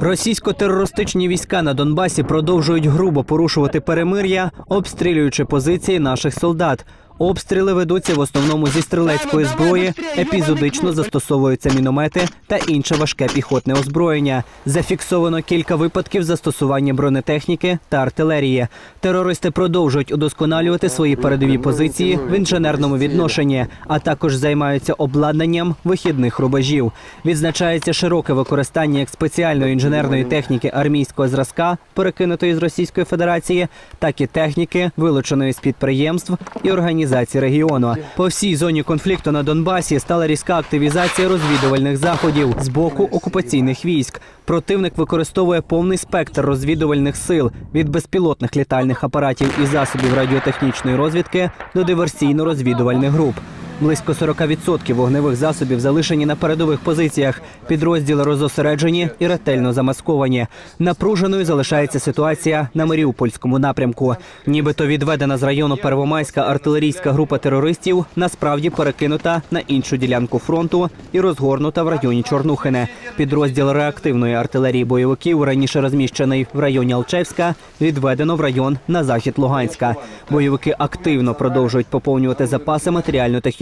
Російсько-терористичні війська на Донбасі продовжують грубо порушувати перемир'я, обстрілюючи позиції наших солдат. Обстріли ведуться в основному зі стрілецької зброї, епізодично застосовуються міномети та інше важке піхотне озброєння. Зафіксовано кілька випадків застосування бронетехніки та артилерії. Терористи продовжують удосконалювати свої передові позиції в інженерному відношенні, а також займаються обладнанням вихідних рубежів. Відзначається широке використання як спеціальної інженерної техніки армійського зразка, перекинутої з Російської Федерації, так і техніки, вилученої з підприємств і організацій регіону. По всій зоні конфлікту на Донбасі стала різка активізація розвідувальних заходів з боку окупаційних військ. Противник використовує повний спектр розвідувальних сил від безпілотних літальних апаратів і засобів радіотехнічної розвідки до диверсійно-розвідувальних груп. Близько 40% вогневих засобів залишені на передових позиціях. Підрозділи розосереджені і ретельно замасковані. Напруженою залишається ситуація на Маріупольському напрямку. Нібито відведена з району Первомайська артилерійська група терористів насправді перекинута на іншу ділянку фронту і розгорнута в районі Чорнухине. Підрозділ реактивної артилерії бойовиків, раніше розміщений в районі Алчевська, відведено в район на захід Луганська. Бойовики активно продовжують поповнювати запаси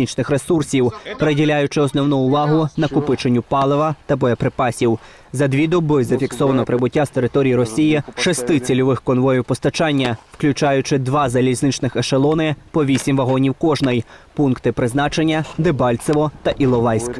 матеріально-технічних ресурсів, приділяючи основну увагу накопиченню палива та боєприпасів. За дві доби зафіксовано прибуття з території Росії шести цільових конвоїв постачання, включаючи два залізничних ешелони по вісім вагонів кожний. Пункти призначення Дебальцево та Іловайськ.